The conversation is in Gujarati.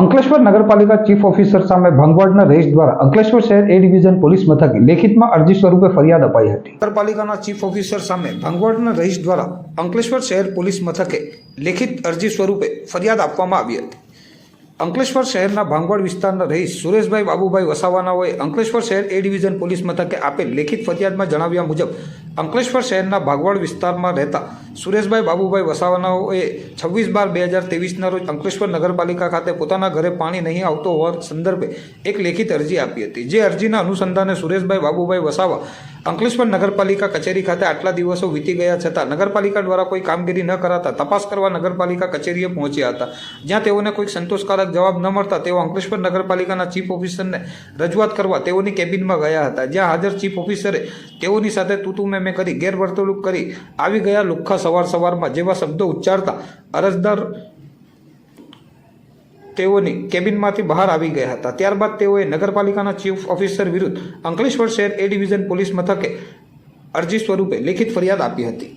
અંકલેશ્વર નગરપાલિકા ચીફ ઓફિસર સામે ભંગવાડના રહીશ દ્વારા અંકલેશ્વર શહેર એ ડિવિઝન પોલીસ મથકે લેખિતમાં અરજી સ્વરૂપે ફરિયાદ અપાઈ હતી. નગરપાલિકાના ચીફ ઓફિસર સામે ભંગવાડના રહીશ દ્વારા અંકલેશ્વર શહેર પોલીસ મથકે લેખિત અરજી સ્વરૂપે ફરિયાદ આપવામાં આવી હતી. અંકલેશ્વર શહેરના ભાંગવાડ વિસ્તારના રહીશ સુરેશભાઈ બાબુભાઈ વસાવાનાઓએ અંકલેશ્વર શહેર એ ડિવિઝન પોલીસ મથકે આપેલ લેખિત ફરિયાદમાં જણાવ્યા મુજબ અંકલેશ્વર શહેરના ભાગવાડ વિસ્તારમાં રહેતા સુરેશભાઈ બાબુભાઈ વસાવાનાઓએ છવ્વીસ બાર બે હજાર તેવીસના રોજ અંકલેશ્વર નગરપાલિકા ખાતે પોતાના ઘરે પાણી નહીં આવતો હોવા સંદર્ભે એક લેખિત અરજી આપી હતી. જે અરજીના અનુસંધાને સુરેશભાઈ બાબુભાઈ વસાવા અંકલેશ્વર નગરપાલિકા કચેરી ખાતે આટલા દિવસો વીતી ગયા છતાં નગરપાલિકા દ્વારા કોઈ કામગીરી ન કરાતા તપાસ કરવા નગરપાલિકા કચેરીએ પહોંચ્યા હતા. જ્યાં તેઓને કોઈ સંતોષકારક જવાબ ન મળતા તેઓ અંકલેશ્વર નગરપાલિકાના ચીફ ઓફિસરને રજૂઆત કરવા તેઓની કેબિનમાં ગયા હતા. જ્યાં હાજર ચીફ ઓફિસરે તેઓની સાથે તૂતુ મેમે કરી ગેરવર્તણૂક કરી. આવી ગયા લુખ્ખા સવાર સવારમાં જેવા શબ્દો ઉચ્ચારતા અરજદાર તેઓની કેબિનમાંથી બહાર આવી ગયા હતા. ત્યારબાદ તેઓએ નગરપાલિકાના ચીફ ઓફિસર વિરુદ્ધ અંકલેશ્વર શહેર એ ડિવિઝન પોલીસ મથકે અરજી સ્વરૂપે લેખિત ફરિયાદ આપી હતી.